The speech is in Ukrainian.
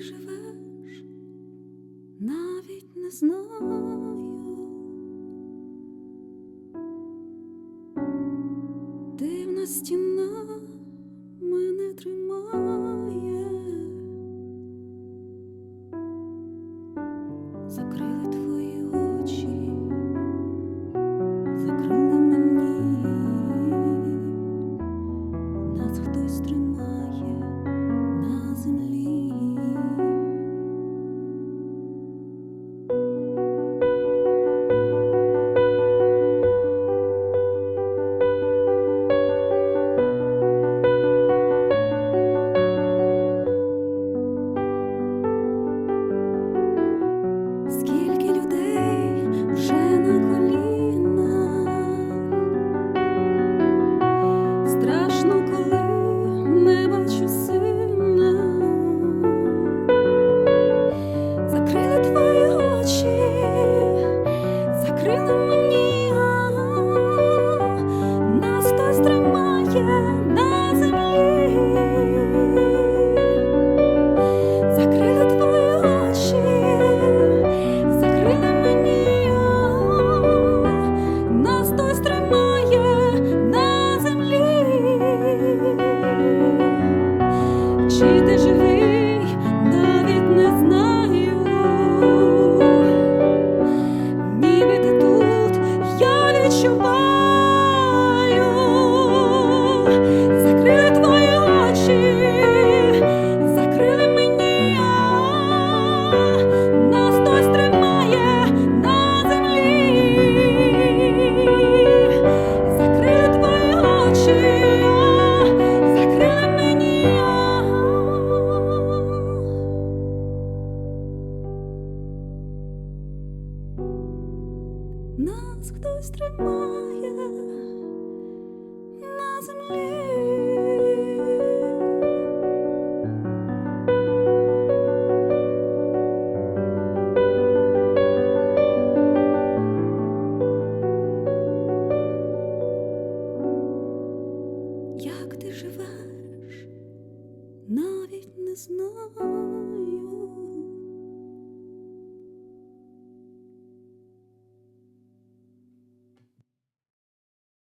живеш, навіть не знаю, дивна стіна. нас хтось тримає на землі. Як ти живеш, навіть не знаю.